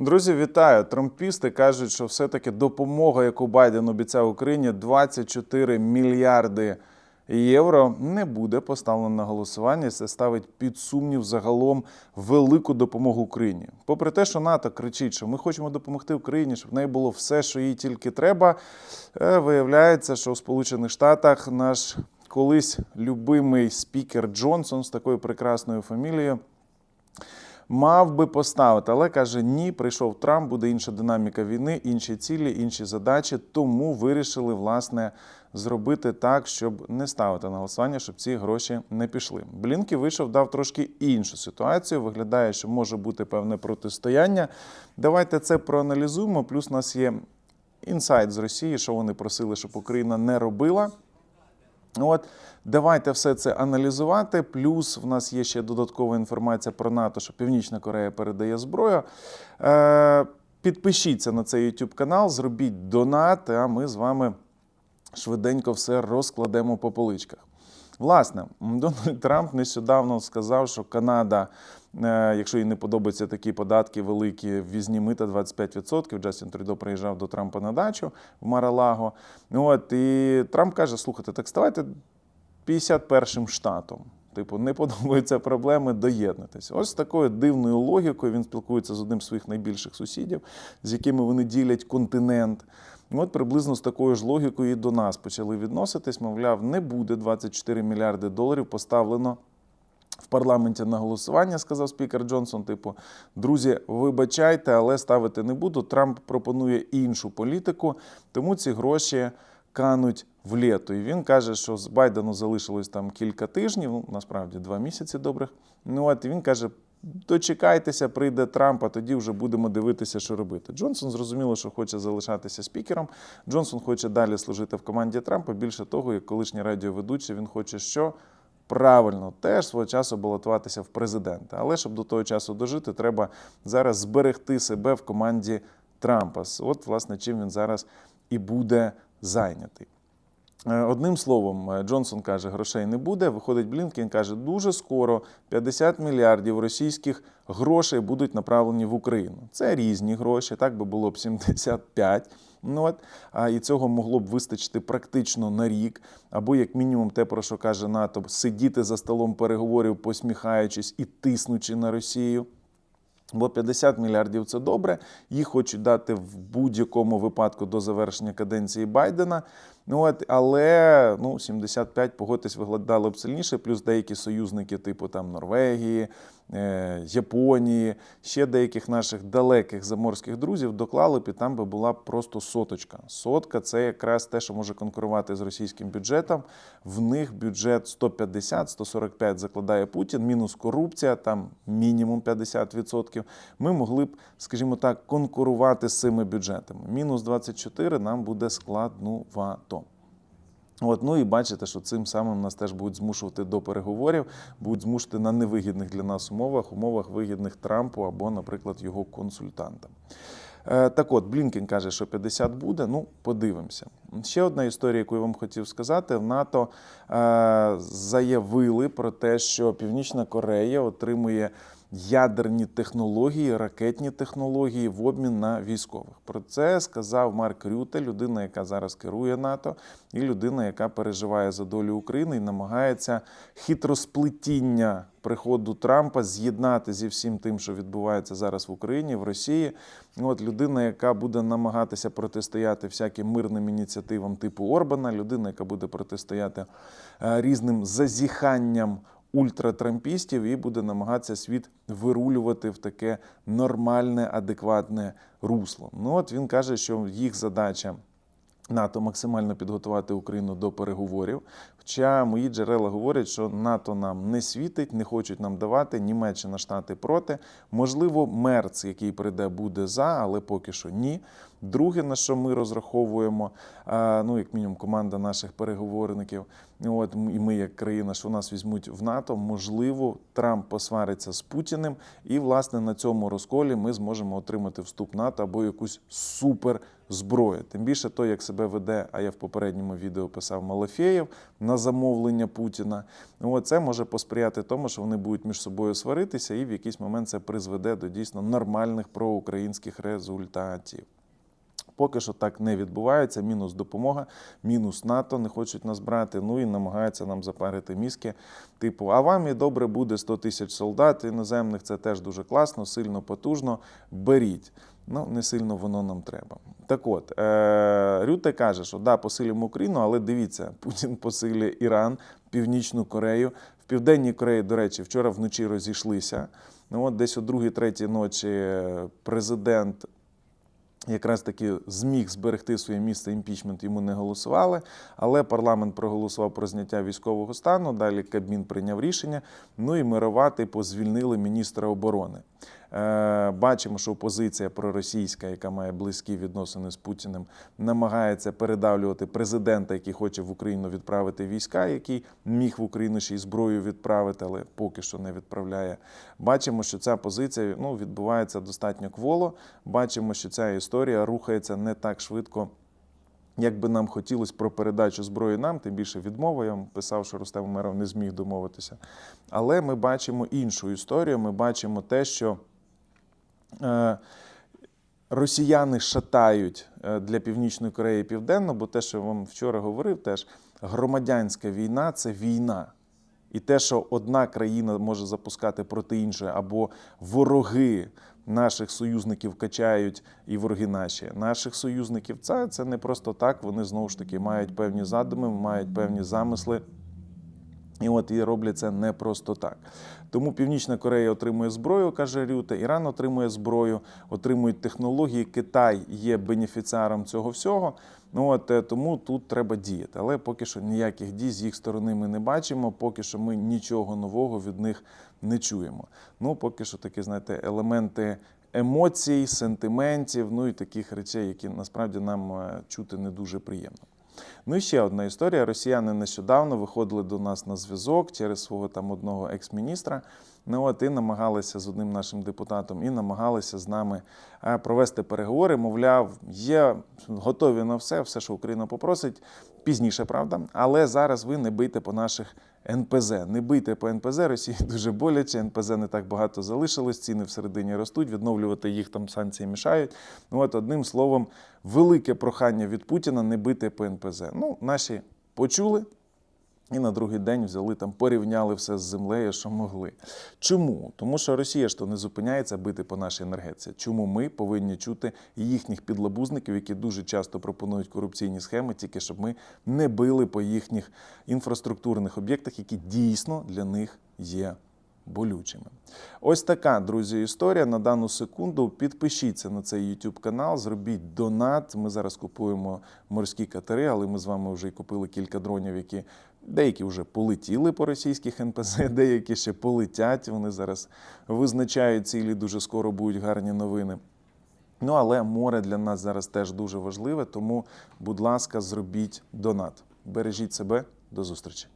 Друзі, вітаю! Трампісти кажуть, що все-таки допомога, яку Байден обіцяв Україні, 24 мільярди євро, не буде поставлена на голосування. Це ставить під сумнів загалом велику допомогу Україні. Попри те, що НАТО кричить, що ми хочемо допомогти Україні, щоб в неї було все, що їй тільки треба. е, Виявляється, що у Сполучених Штатах наш колись любимий спікер Джонсон з такою прекрасною фамілією. Мав би поставити, але каже: ні, прийшов Трамп, буде інша динаміка війни, інші цілі, інші задачі. Тому вирішили власне зробити так, щоб не ставити на голосування, щоб ці гроші не пішли. Блінкі вийшов, дав трошки іншу ситуацію. Виглядає, що може бути певне протистояння. Давайте це проаналізуємо. Плюс у нас є інсайт з Росії, що вони просили, щоб Україна не робила. От давайте все це аналізувати. Плюс в нас є ще додаткова інформація про НАТО, що Північна Корея передає зброю. Е, підпишіться на цей YouTube канал, зробіть донат, а ми з вами швиденько все розкладемо по поличках. Власне, Дональд Трамп нещодавно сказав, що Канада, е, якщо їй не подобаються такі податки великі, ввізні мита 25%. Джастін Трюдо приїжджав до Трампа на дачу в Маралаго. От і Трамп каже: слухайте, так ставайте 51-м штатом. Типу, не подобаються проблеми, доєднатися. Ось такою дивною логікою він спілкується з одним з своїх найбільших сусідів, з якими вони ділять континент. От приблизно з такою ж логікою і до нас почали відноситись. Мовляв, не буде 24 мільярди доларів поставлено в парламенті на голосування, сказав спікер Джонсон. Типу, друзі, вибачайте, але ставити не буду. Трамп пропонує іншу політику, тому ці гроші кануть в літо. І він каже, що з Байдену залишилось там кілька тижнів, ну насправді два місяці добрих. Ну от він каже. Дочекайтеся, прийде Трамп, а тоді вже будемо дивитися, що робити. Джонсон зрозуміло, що хоче залишатися спікером. Джонсон хоче далі служити в команді Трампа. Більше того, як колишній радіоведучий, він хоче що правильно теж свого часу балотуватися в президенти. Але щоб до того часу дожити, треба зараз зберегти себе в команді Трампа. От, власне, чим він зараз і буде зайнятий. Е, Одним словом, е, Джонсон каже, грошей не буде. Виходить Блінкен, каже, дуже скоро 50 мільярдів російських грошей будуть направлені в Україну. Це різні гроші, так би було б 75. Ну от, а і цього могло б вистачити практично на рік, або як мінімум те, про що каже НАТО, сидіти за столом переговорів, посміхаючись і тиснучи на Росію. Бо 50 мільярдів це добре. Їх хочуть дати в будь-якому випадку до завершення каденції Байдена. Ну от, але ну 75, погодьтесь, виглядало б сильніше. Плюс деякі союзники, типу там Норвегії, е, Японії, ще деяких наших далеких заморських друзів доклали б і там би була просто соточка. Сотка це якраз те, що може конкурувати з російським бюджетом. В них бюджет 150-145 закладає Путін, мінус корупція, там мінімум 50%. Ми могли б, скажімо так, конкурувати з цими бюджетами. Мінус 24 нам буде складнувато. От, ну і бачите, що цим самим нас теж будуть змушувати до переговорів, будуть змушувати на невигідних для нас умовах, умовах вигідних Трампу або, наприклад, його консультантам. Е, Так от, Блінкен каже, що 50 буде. Ну, подивимося. Ще одна історія, яку я вам хотів сказати: в НАТО е, заявили про те, що Північна Корея отримує ядерні технології, ракетні технології в обмін на військових. Про це сказав Марк Рюте, людина, яка зараз керує НАТО, і людина, яка переживає за долю України і намагається хитросплетіння приходу Трампа з'єднати зі всім тим, що відбувається зараз в Україні, в Росії. От людина, яка буде намагатися протистояти всяким мирним ініціативам типу Орбана, людина, яка буде протистояти е, різним зазіханням ультратрампістів і буде намагатися світ вирулювати в таке нормальне, адекватне русло. Ну от він каже, що їх задача. НАТО максимально підготувати Україну до переговорів. Хоча мої джерела говорять, що НАТО нам не світить, не хочуть нам давати. Німеччина, Штати проти. Можливо, Мерц, який прийде, буде за, але поки що ні. Друге, на що ми розраховуємо, ну як мінімум, команда наших переговорників, от і ми, як країна, що нас візьмуть в НАТО, можливо, Трамп посвариться з Путіним, і власне на цьому розколі ми зможемо отримати вступ НАТО або якусь супер зброю. Тим більше то, як себе веде, а я в попередньому відео писав Малафєєв на замовлення Путіна. От це може посприяти тому, що вони будуть між собою сваритися, і в якийсь момент це призведе до дійсно нормальних проукраїнських результатів. Поки що так не відбувається. Мінус допомога, мінус НАТО не хочуть нас брати. Ну і намагаються нам запарити мізки. Типу, а вам і добре буде 100 тисяч солдат іноземних. Це теж дуже класно, сильно потужно. Беріть. Ну, не сильно воно нам треба. Так от, е- Рюте каже, що да, посилюємо Україну, але дивіться, Путін посилює Іран, Північну Корею. В Південній Кореї, до речі, вчора вночі розійшлися. Ну, от десь о другій-третій ночі президент якраз таки зміг зберегти своє місце імпічмент, йому не голосували. Але парламент проголосував про зняття військового стану. Далі Кабмін прийняв рішення. Ну і мирова, типу, звільнили міністра оборони. Е, Бачимо, що опозиція проросійська, яка має близькі відносини з Путіним, намагається передавлювати президента, який хоче в Україну відправити війська, який міг в Україну ще й зброю відправити, але поки що не відправляє. Бачимо, що ця позиція ну, відбувається достатньо кволо. Бачимо, що ця історія рухається не так швидко. Як би нам хотілося про передачу зброї нам, тим більше відмова, я вам писав, що Рустем Умеров не зміг домовитися. Але ми бачимо іншу історію. Ми бачимо те, що е, росіяни шатають е, для Північної Кореї Південно, бо те, що я вам вчора говорив, теж громадянська війна це війна. І те, що одна країна може запускати проти іншої, або вороги наших союзників качають і вороги наші наших союзників, це, це не просто так. Вони знову ж таки мають певні задуми, мають певні замисли. І от і роблять це не просто так. Тому Північна Корея отримує зброю, каже Рюте, Іран отримує зброю, отримують технології. Китай є бенефіціаром цього всього. Ну от е, тому тут треба діяти. Але поки що ніяких дій з їх сторони ми не бачимо. Поки що ми нічого нового від них не чуємо. Ну поки що такі, знаєте, елементи емоцій, сентиментів, ну і таких речей, які насправді нам е, чути не дуже приємно. Ну і ще одна історія. Росіяни нещодавно виходили до нас на зв'язок через свого там одного екс-міністра. Ну от і намагалися з одним нашим депутатом, і намагалися з нами е, провести переговори. Мовляв, є готові на все, все, що Україна попросить. Пізніше, правда, але зараз ви не бийте по наших НПЗ. Не бийте по НПЗ, Росії дуже боляче. НПЗ не так багато залишилось, ціни всередині ростуть, відновлювати їх там санкції мішають. Ну от одним словом, велике прохання від Путіна не бити по НПЗ. Ну, наші почули. І на другий день взяли там, порівняли все з землею, що могли. Чому? Тому що Росія ж то не зупиняється бити по нашій енергетиці. Чому ми повинні чути їхніх підлабузників, які дуже часто пропонують корупційні схеми, тільки щоб ми не били по їхніх інфраструктурних об'єктах, які дійсно для них є болючими. Ось така, друзі, історія. На дану секунду підпишіться на цей YouTube канал, зробіть донат. Ми зараз купуємо морські катери, але ми з вами вже й купили кілька дронів, які деякі вже полетіли по російських НПЗ, деякі ще полетять. Вони зараз визначають цілі, дуже скоро будуть гарні новини. Ну, але море для нас зараз теж дуже важливе, тому, будь ласка, зробіть донат. Бережіть себе, до зустрічі.